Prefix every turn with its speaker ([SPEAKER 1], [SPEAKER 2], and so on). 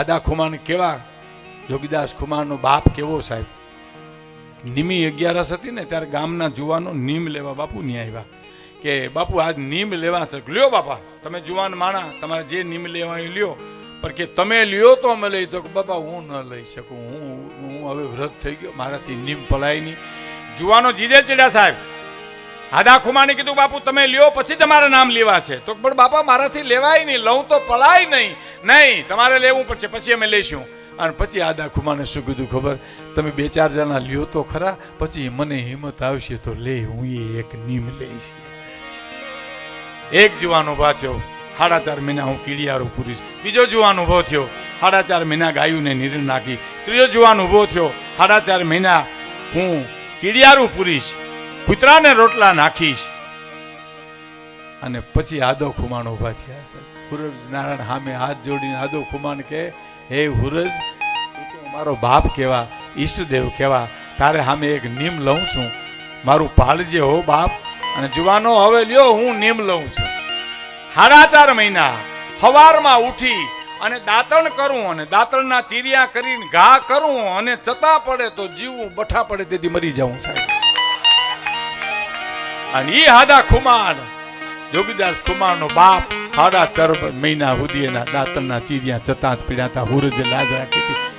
[SPEAKER 1] દાદા ખુમાન કેવા? જોગીદાસ ખુમાનનો બાપ કેવો સાહેબ? નિમી અગિયારસ હતી ને, ત્યારે ગામના જુવાનો નીમ લેવા બાપુ ની આવ્યા. કે બાપુ, આજ નીમ લેવા લ્યો બાપા, તમે જુવાન માણા, તમારે જે નીમ લેવા એ લ્યો. પણ કે તમે લ્યો તો અમે લઈ તો બાપા, હું ન લઈ શકું. હું હું હવે વ્રત થઈ ગયો. મારાથી નીમ પલાય નહીં. જુવાનો જીદે ચડ્યા સાહેબ. હાદા ખુમાને કીધું, બાપુ, તમે લ્યો, પછી તમારા નામ લેવા છે. તો પણ બાપા, મારાથી લેવાય નહીં, લઉં તો પલાય નહીં. નહીં, તમારે લેવું પડશે, પછી અમે લઈશું અને પછી આદા ખુમાને શું કીધું ખબર? તમે બે ચાર જણા લ્યો તો ખરા, પછી મને હિંમત આવશે તો લે, હું એ એક નીમ લઈશ. એક જુવાન ઊભા થયો. સાડા ચાર મહિના હું કીડિયારો પૂરીશ. બીજો જુવાન ઊભો થયો. સાડા ચાર મહિના ગાયુંને નીર નાખી. ત્રીજો જુવાન ઊભો થયો. સાડા ચાર મહિના હું કીડિયારું પૂરીશ. કૂતરાને રોટલા નાખીશ. અને પછી આદો ખુમાણ ઊભા થયા છે. હુરજ નારાયણ સામે હાથ જોડીને આદો ખુમાણ કે હે હુરજ મારો બાપ કેવા ઈષ્ટદેવ કેવા તારે સામે એક નિમ લઉં છું. મારું પાળજે હો બાપ. અને જુવાનો, હવે લ્યો હું નિમ લઉં છું. સાડા ચાર મહિના, હવારમાં ઉઠી અને દાંતણ કરું અને દાંતણના ચીરિયા કરીને ઘા કરું અને ચતા પડે તો જીવવું બઠા પડે તેથી મરી જાઉં સાહેબ. અને ઈ હાદા ખુમાર જોગીદાસ ખુમારનો બાપ હાડા ચાર મહિના સુધી એના દાંતના ચીરિયા ચતા જ પીડાતા હુરજ લાજ રાખી હતી